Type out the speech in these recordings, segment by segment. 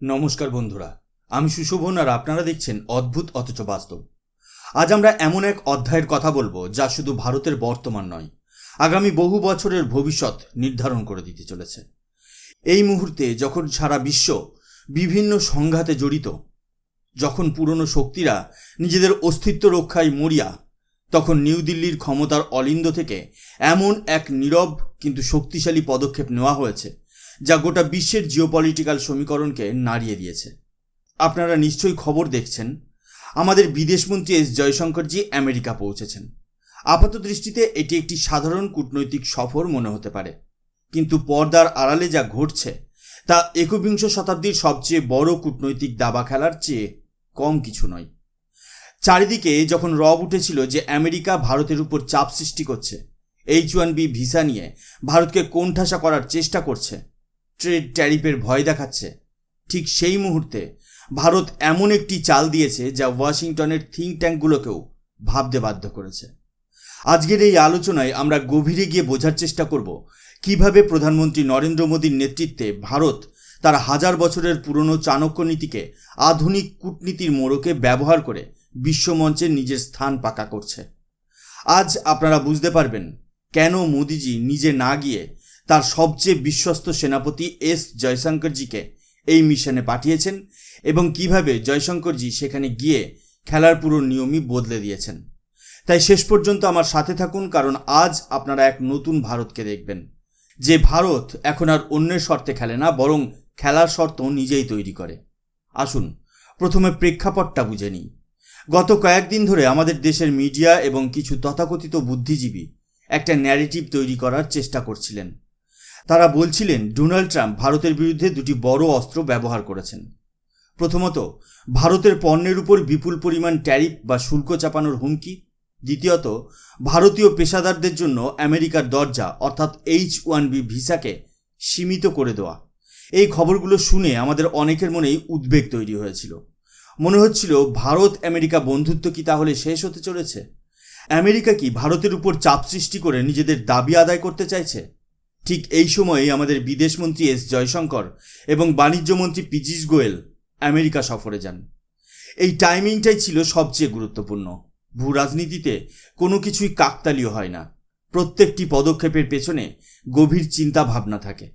নমস্কার বন্ধুরা, আমি সুশোভন আর আপনারা দেখছেন অদ্ভুত অথচ বাস্তব। আজ আমরা এমন এক অধ্যায়ের কথা বলব যা শুধু ভারতের বর্তমান নয়, আগামী বহু বছরের ভবিষ্যৎ নির্ধারণ করে দিতে চলেছে। এই মুহূর্তে যখন সারা বিশ্ব বিভিন্ন সংঘাতে জড়িত, যখন পুরনো শক্তিরা নিজেদের অস্তিত্ব রক্ষায় মরিয়া, তখন নিউ দিল্লির ক্ষমতার অলিন্দ থেকে এমন এক নীরব কিন্তু শক্তিশালী পদক্ষেপ নেওয়া হয়েছে যা গোটা বিশ্বের জিওপলিটিক্যাল সমীকরণকে নাড়িয়ে দিয়েছে। আপনারা নিশ্চয়ই খবর দেখছেন, আমাদের বিদেশমন্ত্রী এস জয়শঙ্করজি আমেরিকা পৌঁছেছেন। আপাত দৃষ্টিতে এটি একটি সাধারণ কূটনৈতিক সফর মনে হতে পারে। কিন্তু পর্দার আড়ালে যা ঘটছে, তা একবিংশ শতাব্দীর সবচেয়ে বড় কূটনৈতিক দাবা খেলার চেয়ে কম কিছু নয়। চারিদিকে যখন রব উঠেছিল যে আমেরিকা ভারতের উপর চাপ সৃষ্টি করছে, এইচ ওয়ান বি ভিসা নিয়ে ভারতকে কোণঠাসা করার চেষ্টা করছে ট্রেড ট্যারিফের ভয় দেখাচ্ছে। ঠিক সেই মুহূর্তে ভারত এমন একটি চাল দিয়েছে যা ওয়াশিংটনের থিঙ্ক ট্যাঙ্কগুলোকেও ভাবতে বাধ্য করেছে। আজকের এই আলোচনায় আমরা গভীরে গিয়ে বোঝার চেষ্টা করব কীভাবে প্রধানমন্ত্রী নরেন্দ্র মোদীর নেতৃত্বে ভারত তার হাজার বছরের পুরনো চাণক্য নীতিকে আধুনিক কূটনীতির মোড়কে ব্যবহার করে বিশ্বমঞ্চে নিজের স্থান পাকা করছে। আজ আপনারা বুঝতে পারবেন কেন মোদিজি নিজে না গিয়ে তার সবচেয়ে বিশ্বস্ত সেনাপতি এস জয়শঙ্করজিকে এই মিশনে পাঠিয়েছেন এবং কীভাবে জয়শঙ্করজি সেখানে গিয়ে খেলার পুরো নিয়মই বদলে দিয়েছেন। তাই শেষ পর্যন্ত আমার সাথে থাকুন, কারণ আজ আপনারা এক নতুন ভারতকে দেখবেন। যে ভারত এখন আর অন্যের শর্তে খেলে না, বরং খেলার শর্ত নিজেই তৈরি করে। আসুন, প্রথমে প্রেক্ষাপটটা বুঝে নিই। গত কয়েকদিন ধরে আমাদের দেশের মিডিয়া এবং কিছু তথাকথিত বুদ্ধিজীবী একটা ন্যারেটিভ তৈরি করার চেষ্টা করছিলেন। তারা বলছিলেন, ডোনাল্ড ট্রাম্প ভারতের বিরুদ্ধে দুটি বড় অস্ত্র ব্যবহার করেছেন। প্রথমত, ভারতের পণ্যের উপর বিপুল পরিমাণ ট্যারিফ বা শুল্ক চাপানোর হুমকি। দ্বিতীয়ত, ভারতীয় পেশাদারদের জন্য আমেরিকার দরজা, অর্থাৎ এইচ ওয়ান বি ভিসাকে সীমিত করে দেওয়া। এই খবরগুলো শুনে আমাদের অনেকের মনেই উদ্বেগ তৈরি হয়েছিল। মনে হচ্ছিল, ভারত আমেরিকা বন্ধুত্ব কি তাহলে শেষ হতে চলেছে? আমেরিকা কি ভারতের উপর চাপ সৃষ্টি করে নিজেদের দাবি আদায় করতে চাইছে? ঠিক এই সময়েই আমাদের বিদেশমন্ত্রী এস জয়শঙ্কর এবং বাণিজ্যমন্ত্রী পীযূষ গোয়েল আমেরিকা সফরে যান। এই টাইমিংটাই ছিল সবচেয়ে গুরুত্বপূর্ণ। ভূ রাজনীতিতে কোনো কিছুই কাকতালীয় হয় না। প্রত্যেকটি পদক্ষেপের পেছনে গভীর চিন্তা ভাবনা থাকে।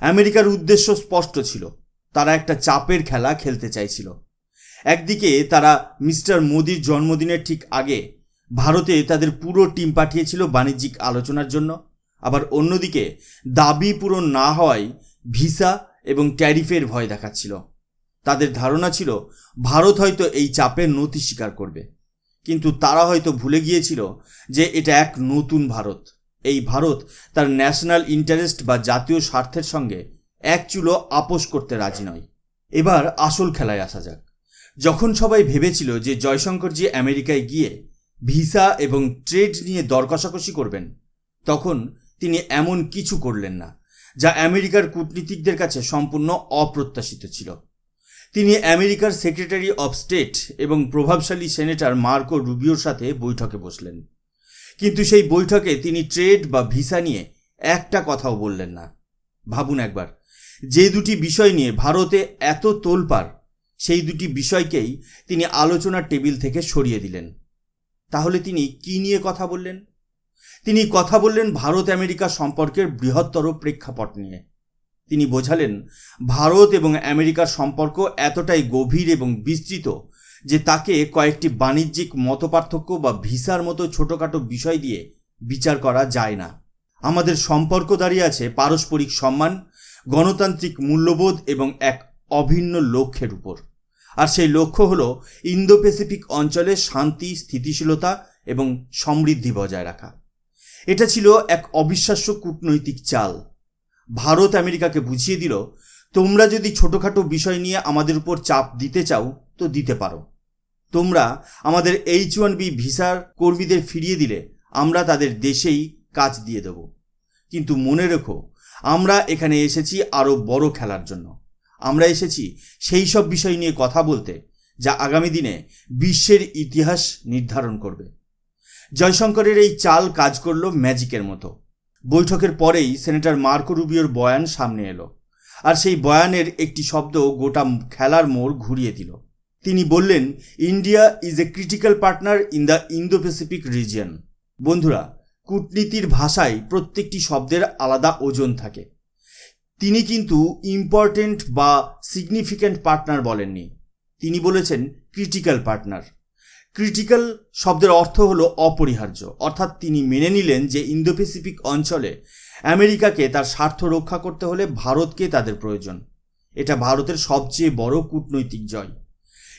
আমেরিকার উদ্দেশ্য স্পষ্ট ছিল। তারা একটা চাপের খেলা খেলতে চাইছিল। একদিকে তারা মিস্টার মোদির জন্মদিনের ঠিক আগে ভারতে তাদের পুরো টিম পাঠিয়েছিল বাণিজ্যিক আলোচনার জন্য। আবার অন্যদিকে, দাবি পূরণ না হওয়ায় ভিসা এবং ট্যারিফের ভয় দেখাচ্ছিল। তাদের ধারণা ছিল, ভারত হয়তো এই চাপের নথি স্বীকার করবে। কিন্তু তারা হয়তো ভুলে গিয়েছিল যে এটা এক নতুন ভারত। এই ভারত তার ন্যাশনাল ইন্টারেস্ট বা জাতীয় স্বার্থের সঙ্গে এক চুলো আপোষ করতে রাজি নয়। এবার আসল খেলায় আসা যাক। যখন সবাই ভেবেছিল যে জয়শঙ্করজি আমেরিকায় গিয়ে ভিসা এবং ট্রেড নিয়ে দর কষাকষি করবেন, তখন তিনি এমন কিছু করলেন না, যা আমেরিকার কূটনীতিকদের কাছে সম্পূর্ণ অপ্রত্যাশিত ছিল। তিনি আমেরিকার সেক্রেটারি অফ স্টেট এবং প্রভাবশালী সেনেটর মার্কো রুবিওর সাথে বৈঠকে বসলেন। কিন্তু সেই বৈঠকে তিনি ট্রেড বা ভিসা নিয়ে একটা কথাও বললেন না। ভাবুন একবার, যে দুটি বিষয় নিয়ে ভারতে এত তোলপাড়, সেই দুটি বিষয়কেই তিনি আলোচনার টেবিল থেকে সরিয়ে দিলেন। তাহলে তিনি কি নিয়ে কথা বললেন? তিনি কথা বললেন ভারত আমেরিকা সম্পর্কের বৃহত্তর প্রেক্ষাপট নিয়ে। তিনি বোঝালেন, ভারত এবং আমেরিকার সম্পর্ক এতটাই গভীর এবং বিস্তৃত যে তাকে কয়েকটি বাণিজ্যিক মতপার্থক্য বা ভিসার মতো ছোটোখাটো বিষয় দিয়ে বিচার করা যায় না। আমাদের সম্পর্ক দাঁড়িয়ে আছে পারস্পরিক সম্মান, গণতান্ত্রিক মূল্যবোধ এবং এক অভিন্ন লক্ষ্যের উপর। আর সেই লক্ষ্য হল ইন্দো প্যাসিফিক অঞ্চলে শান্তি, স্থিতিশীলতা এবং সমৃদ্ধি বজায় রাখা। এটা ছিল এক অবিশ্বাস্য কূটনৈতিক চাল। ভারত আমেরিকাকে বুঝিয়ে দিল, তোমরা যদি ছোটোখাটো বিষয় নিয়ে আমাদের উপর চাপ দিতে চাও, তো দিতে পারো। তোমরা আমাদের এইচ ওয়ান বি ভিসার কর্মীদের ফিরিয়ে দিলে, আমরা তাদের দেশেই কাজ দিয়ে দেব। কিন্তু মনে রেখো, আমরা এখানে এসেছি আরও বড় খেলার জন্য। আমরা এসেছি সেই সব বিষয় নিয়ে কথা বলতে, যা আগামী দিনে বিশ্বের ইতিহাস নির্ধারণ করবে। জয়শঙ্করের এই চাল কাজ করল ম্যাজিকের মতো। বৈঠকের পরেই সেনেটর মার্কো রুবিওর বয়ান সামনে এলো, আর সেই বয়ানের একটি শব্দ গোটা খেলার মোড় ঘুরিয়ে দিল। তিনি বললেন, India is a critical partner in the Indo Pacific region. বন্ধুরা, কূটনীতির ভাষায় প্রত্যেকটি শব্দের আলাদা ওজন থাকে। তিনি কিন্তু ইম্পর্টেন্ট বা সিগনিফিক্যান্ট পার্টনার বলেননি। তিনি বলেছেন, ক্রিটিক্যাল পার্টনার। ক্রিটিক্যাল শব্দের অর্থ হলো অপরিহার্য। অর্থাৎ তিনি মেনে নিলেন যে ইন্দো প্যাসিফিক অঞ্চলে আমেরিকাকে তার স্বার্থ রক্ষা করতে হলে ভারতকে তাদের প্রয়োজন। এটা ভারতের সবচেয়ে বড় কূটনৈতিক জয়।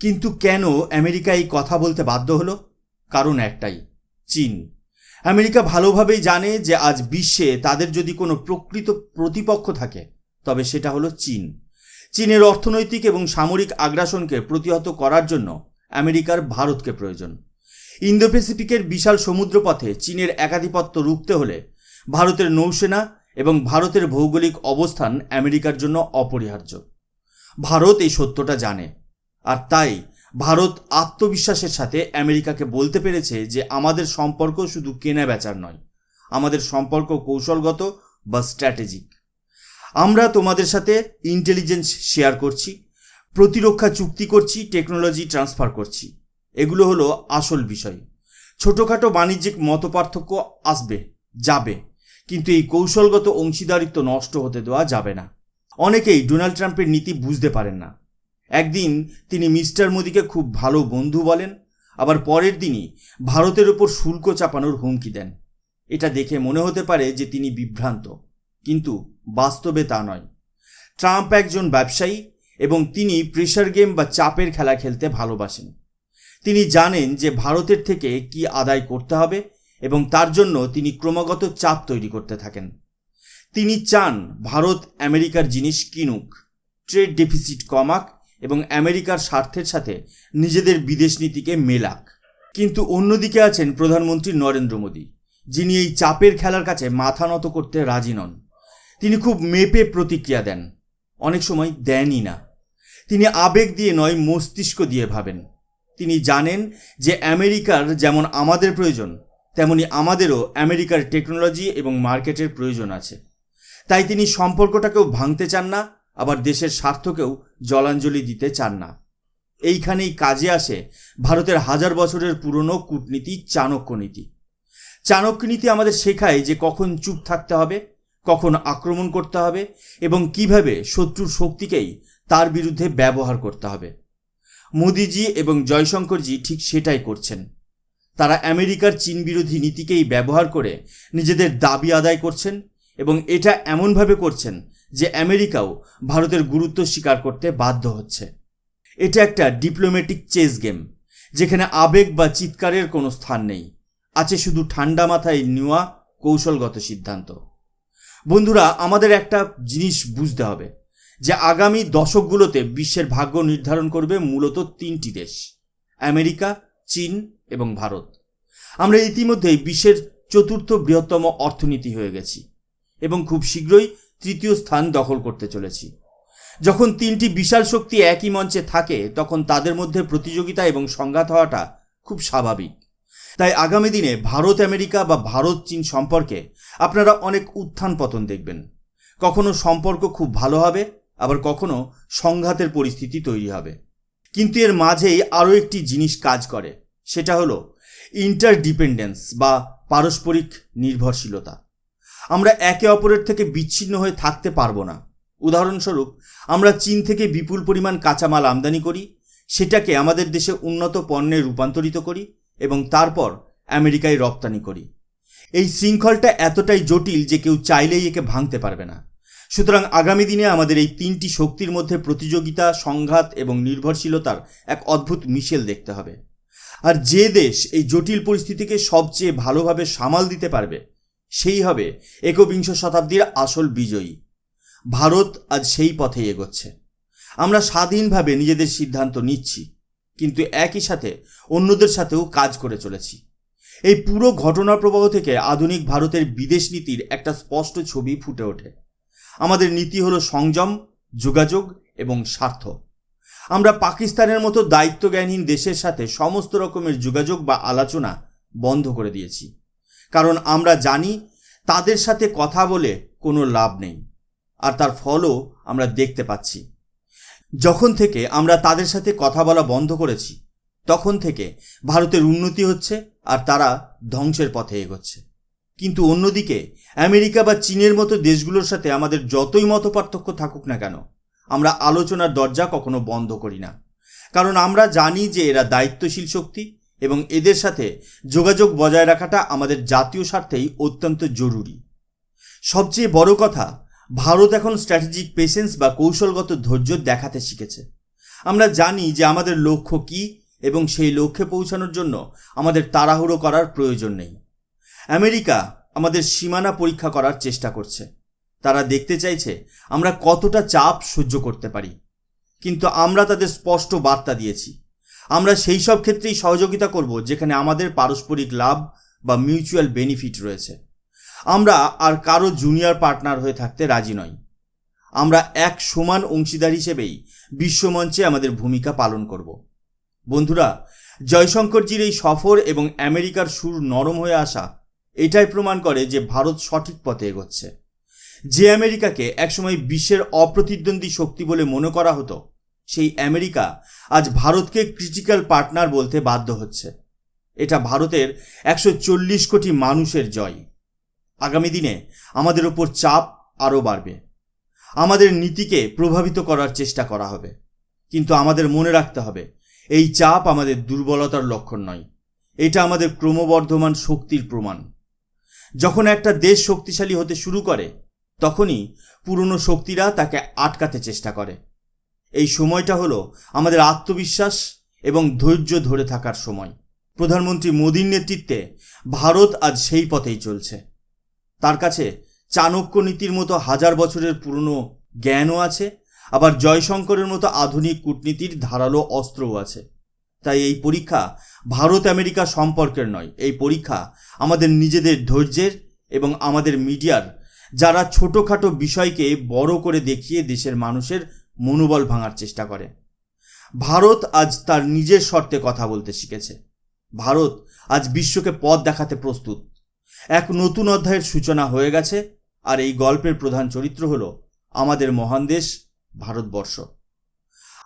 কিন্তু কেন আমেরিকা এই কথা বলতে বাধ্য হলো? কারণ একটাই, চীন। আমেরিকা ভালোভাবেই জানে যে আজ বিশ্বে তাদের যদি কোনো প্রকৃত প্রতিপক্ষ থাকে, তবে সেটা হলো চীন। চীনের অর্থনৈতিক এবং সামরিক আগ্রাসনকে প্রতিহত করার জন্য আমেরিকার ভারতকে প্রয়োজন। ইন্দো প্যাসিফিকের বিশাল সমুদ্রপথে চীনের একাধিপত্য রুখতে হলে ভারতের নৌসেনা এবং ভারতের ভৌগোলিক অবস্থান আমেরিকার জন্য অপরিহার্য। ভারত এই সত্যটা জানে, আর তাই ভারত আত্মবিশ্বাসের সাথে আমেরিকাকে বলতে পেরেছে যে আমাদের সম্পর্ক শুধু কেনা বেচার নয়, আমাদের সম্পর্ক কৌশলগত বা স্ট্র্যাটেজিক। আমরা তোমাদের সাথে ইন্টেলিজেন্স শেয়ার করছি প্রতিরক্ষা চুক্তি করছি টেকনোলজি ট্রান্সফার করছি। এগুলো হলো আসল বিষয়। ছোটোখাটো বাণিজ্যিক মতপার্থক্য আসবে, যাবে। কিন্তু এই কৌশলগত অংশীদারিত্ব নষ্ট হতে দেওয়া যাবে না। অনেকেই ডোনাল্ড ট্রাম্পের নীতি বুঝতে পারেন না। একদিন তিনি মিস্টার মোদিকে খুব ভালো বন্ধু বলেন, আবার পরের দিনই ভারতের ওপর শুল্ক চাপানোর হুমকি দেন। এটা দেখে মনে হতে পারে যে তিনি বিভ্রান্ত, কিন্তু বাস্তবে তা নয়। ট্রাম্প একজন ব্যবসায়ী এবং তিনি প্রেশার গেম বা চাপের খেলা খেলতে ভালোবাসেন। তিনি জানেন যে ভারতের থেকে কি আদায় করতে হবে এবং তার জন্য তিনি ক্রমাগত চাপ তৈরি করতে থাকেন। তিনি চান ভারত আমেরিকার জিনিস কিনুক ট্রেড ডেফিসিট কমাক এবং আমেরিকার স্বার্থের সাথে নিজেদের বিদেশ নীতিকে মেলাক। কিন্তু অন্যদিকে আছেন প্রধানমন্ত্রী নরেন্দ্র মোদী, যিনি এই চাপের খেলার কাছে মাথা নত করতে রাজি নন। তিনি খুব মেপে প্রতিক্রিয়া দেন, অনেক সময় দেনই না। তিনি আবেগ দিয়ে নয়, মস্তিষ্ক দিয়ে ভাবেন। তিনি জানেন যে আমেরিকার যেমন আমাদের প্রয়োজন, তেমনি আমাদেরও আমেরিকার টেকনোলজি এবং মার্কেটের প্রয়োজন আছে। তাই তিনি সম্পর্কটাকেও ভাঙতে চান না, আবার দেশের স্বার্থকেও জলাঞ্জলি দিতে চান না। এইখানেই কাজে আসে ভারতের হাজার বছরের পুরনো কূটনীতি চাণক্য নীতি। চাণক্য নীতি আমাদের শেখায় যে কখন চুপ থাকতে হবে, কখন আক্রমণ করতে হবে এবং কীভাবে শত্রুর শক্তিকেই তার বিরুদ্ধে ব্যবহার করতে হবে। মোদিজি এবং জয়শঙ্করজি ঠিক সেটাই করছেন। তারা আমেরিকার চীন বিরোধী নীতিকেই ব্যবহার করে নিজেদের দাবি আদায় করছেন এবং এটা এমনভাবে করছেন যে আমেরিকাও ভারতের গুরুত্ব স্বীকার করতে বাধ্য হচ্ছে। এটা একটা ডিপ্লোম্যাটিক চেস গেম যেখানে আবেগ বা চিৎকারের কোনো স্থান নেই। আছে শুধু ঠান্ডা মাথায় নেওয়া কৌশলগত সিদ্ধান্ত। বন্ধুরা, আমাদের একটা জিনিস বুঝতে হবে। যে আগামী দশকগুলোতে বিশ্বের ভাগ্য নির্ধারণ করবে মূলত তিনটি দেশ, আমেরিকা, চীন এবং ভারত। আমরা ইতিমধ্যেই বিশ্বের চতুর্থ বৃহত্তম অর্থনীতি হয়ে গেছি এবং খুব শীঘ্রই তৃতীয় স্থান দখল করতে চলেছি। যখন তিনটি বিশাল শক্তি একই মঞ্চে থাকে, তখন তাদের মধ্যে প্রতিযোগিতা এবং সংঘাত হওয়াটা খুব স্বাভাবিক। তাই আগামী দিনে ভারত, আমেরিকা বা ভারত, চীন সম্পর্কে আপনারা অনেক উত্থান পতন দেখবেন। কখনো সম্পর্ক খুব ভালো হবে আবার কখনো সংঘাতের পরিস্থিতি তৈরি হবে। কিন্তু এর মাঝেই আরও একটি জিনিস কাজ করে, সেটা হলো ইন্টারডিপেন্ডেন্স বা পারস্পরিক নির্ভরশীলতা। আমরা একে অপরের থেকে বিচ্ছিন্ন হয়ে থাকতে পারব না। উদাহরণস্বরূপ, আমরা চীন থেকে বিপুল পরিমাণ কাঁচামাল আমদানি করি, সেটাকে আমাদের দেশে উন্নত পণ্যে রূপান্তরিত করি এবং তারপর আমেরিকায় রপ্তানি করি। এই শৃঙ্খলটা এতটাই জটিল যে কেউ চাইলেই একে ভাঙতে পারবে না। সুতরাং আগামী দিনে আমাদের এই তিনটি শক্তির মধ্যে প্রতিযোগিতা, সংঘাত এবং নির্ভরশীলতার এক অদ্ভুত মিশেল দেখতে হবে। আর যে দেশ এই জটিল পরিস্থিতিকে সবচেয়ে ভালোভাবে সামাল দিতে পারবে, সেই হবে একবিংশ শতাব্দীর আসল বিজয়ী। ভারত আজ সেই পথে এগোচ্ছে। আমরা স্বাধীনভাবে নিজেদের সিদ্ধান্ত নিচ্ছি, কিন্তু একই সাথে অন্যদের সাথেও কাজ করে চলেছি। এই পুরো ঘটনা প্রবাহ থেকে আধুনিক ভারতের বিদেশ নীতির একটা স্পষ্ট ছবি ফুটে ওঠে। আমাদের নীতি হলো সংযম, যোগাযোগ এবং স্বার্থ। আমরা পাকিস্তানের মতো দায়িত্বজ্ঞানহীন দেশের সাথে সমস্ত রকমের যোগাযোগ বা আলোচনা বন্ধ করে দিয়েছি। কারণ আমরা জানি তাদের সাথে কথা বলে কোনো লাভ নেই। আর তার ফলও আমরা দেখতে পাচ্ছি। যখন থেকে আমরা তাদের সাথে কথা বলা বন্ধ করেছি, তখন থেকে ভারতের উন্নতি হচ্ছে আর তারা ধ্বংসের পথে এগোচ্ছে। কিন্তু অন্যদিকে, আমেরিকা বা চীনের মতো দেশগুলোর সাথে আমাদের যতই মত পার্থক্য থাকুক না কেন, আমরা আলোচনার দরজা কখনো বন্ধ করি না। কারণ আমরা জানি যে এরা দায়িত্বশীল শক্তি এবং এদের সাথে যোগাযোগ বজায় রাখাটা আমাদের জাতীয় স্বার্থেই অত্যন্ত জরুরি। সবচেয়ে বড় কথা, ভারত এখন স্ট্র্যাটেজিক পেশেন্স বা কৌশলগত ধৈর্য দেখাতে শিখেছে। আমরা জানি যে আমাদের লক্ষ্য কী এবং সেই লক্ষ্যে পৌঁছানোর জন্য আমাদের তাড়াহুড়ো করার প্রয়োজন নেই। আমেরিকা আমাদের সীমানা পরীক্ষা করার চেষ্টা করছে। তারা দেখতে চাইছে আমরা কতটা চাপ সহ্য করতে পারি। কিন্তু আমরা তাদের স্পষ্ট বার্তা দিয়েছি। আমরা সেই সব ক্ষেত্রেই সহযোগিতা করব যেখানে আমাদের পারস্পরিক লাভ বা মিউচুয়াল বেনিফিট রয়েছে। আমরা আর কারও জুনিয়র পার্টনার হয়ে থাকতে রাজি নই। আমরা এক সমান অংশীদার হিসেবেই বিশ্বমঞ্চে আমাদের ভূমিকা পালন করব। বন্ধুরা, জয়শঙ্করজির এই সফর এবং আমেরিকার সুর নরম হয়ে আসা এটাই প্রমাণ করে যে ভারত সঠিক পথে এগোচ্ছে। যে আমেরিকাকে একসময় বিশ্বের অপ্রতিদ্বন্দ্বী শক্তি বলে মনে করা হতো, সেই আমেরিকা আজ ভারতকে ক্রিটিক্যাল পার্টনার বলতে বাধ্য হচ্ছে। এটা ভারতের একশো চল্লিশ কোটি মানুষের জয়। আগামী দিনে আমাদের ওপর চাপ আরও বাড়বে। আমাদের নীতিকে প্রভাবিত করার চেষ্টা করা হবে। কিন্তু আমাদের মনে রাখতে হবে, এই চাপ আমাদের দুর্বলতার লক্ষণ নয়। এটা আমাদের ক্রমবর্ধমান শক্তির প্রমাণ। যখন একটা দেশ শক্তিশালী হতে শুরু করে, তখনই পুরনো শক্তিরা তাকে আটকাতে চেষ্টা করে। এই সময়টা হলো আমাদের আত্মবিশ্বাস এবং ধৈর্য ধরে থাকার সময়। প্রধানমন্ত্রী মোদীর নেতৃত্বে ভারত আজ সেই পথেই চলছে। তার কাছে চাণক্য নীতির মতো হাজার বছরের পুরনো জ্ঞানও আছে, আবার জয়শঙ্করের মতো আধুনিক কূটনীতির ধারালো অস্ত্রও আছে। তাই এই পরীক্ষা ভারত আমেরিকা সম্পর্কের নয়। এই পরীক্ষা আমাদের নিজেদের ধৈর্যের এবং আমাদের মিডিয়ার যারা ছোটোখাটো বিষয়কে বড় করে দেখিয়ে দেশের মানুষের মনোবল ভাঙার চেষ্টা করে। ভারত আজ তার নিজের শর্তে কথা বলতে শিখেছে। ভারত আজ বিশ্বকে পথ দেখাতে প্রস্তুত। এক নতুন অধ্যায়ের সূচনা হয়ে গেছে, আর এই গল্পের প্রধান চরিত্র হল আমাদের মহান দেশ, ভারতবর্ষ।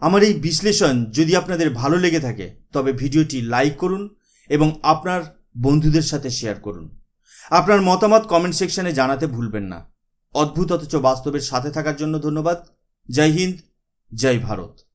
আমার এই বিশ্লেষণ যদি আপনাদের ভালো লেগে থাকে, তবে ভিডিওটি লাইক করুন এবং আপনার বন্ধুদের সাথে শেয়ার করুন। আপনার মতামত কমেন্ট সেকশনে জানাতে ভুলবেন না। অদ্ভুত, অথচ বাস্তবের সাথে থাকার জন্য ধন্যবাদ। জয় হিন্দ, জয় ভারত।